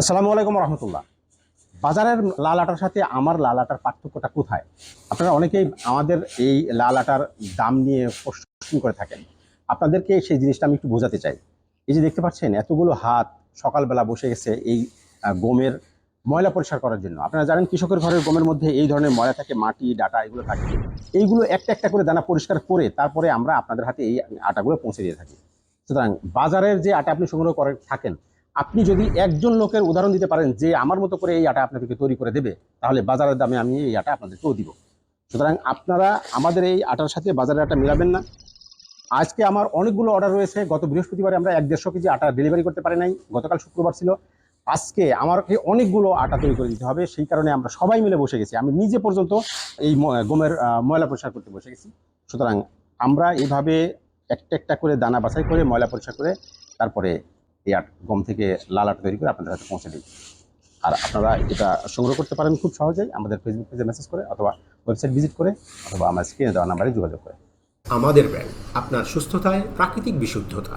আসসালামু আলাইকুম রহমতুল্লাহ। বাজারের লাল আটার সাথে আমার লাল আটার পার্থক্যটা কোথায়? আপনারা অনেকেই আমাদের এই লাল আটার দাম নিয়ে প্রশ্ন করে থাকেন। আপনাদেরকে সেই জিনিসটা আমি একটু বোঝাতে চাই। এই যে দেখতে পাচ্ছেন, এতগুলো হাত সকালবেলা বসে গেছে এই গমের ময়লা পরিষ্কার করার জন্য। আপনারা জানেন কৃষকের ঘরের গমের মধ্যে এই ধরনের ময়লা থাকে, মাটি, ডাটা এগুলো থাকে। এইগুলো একটা একটা করে দানা পরিষ্কার করে তারপরে আমরা আপনাদের হাতে এই আটাগুলো পৌঁছে দিয়ে থাকি। সুতরাং বাজারের যে আটা আপনি সংগ্রহ করে থাকেন আপনি যদি একজন লোকের উদাহরণ দিতে পারেন যে আমার মতো করে এই আটা আপনাদেরকে তৈরি করে দেবে, তাহলে বাজারের দামে আমি এই আটা আপনাদেরকেও দিব। সুতরাং আপনারা আমাদের এই আটার সাথে বাজারের আটা মিলাবেন না। আজকে আমার অনেকগুলো অর্ডার রয়েছে। গত বৃহস্পতিবারে আমরা এক দেড়শো কেজি আটা ডেলিভারি করতে পারি নাই। গতকাল শুক্রবার ছিল। আজকে আমাকে অনেকগুলো আটা তৈরি করে দিতে হবে। সেই কারণে আমরা সবাই মিলে বসে গেছি। আমি নিজে পর্যন্ত এই গমের ময়লা পরিষ্কার করতে বসে গেছি। সুতরাং আমরা এইভাবে একটা একটা করে দানা বাছাই করে ময়লা পরিষ্কার করে তারপরে এই আট গম থেকে লাল আট তৈরি করে আপনাদের হাতে পৌঁছে দিই। আর আপনারা এটা সংগ্রহ করতে পারেন খুব সহজেই আমাদের ফেসবুক পেজে মেসেজ করে অথবা ওয়েবসাইট ভিজিট করে অথবা আমার স্ক্রিনে দেওয়া নাম্বারে যোগাযোগ করে। আমাদের ব্র্যান্ড আপনার সুস্থতায় প্রাকৃতিক বিশুদ্ধতা।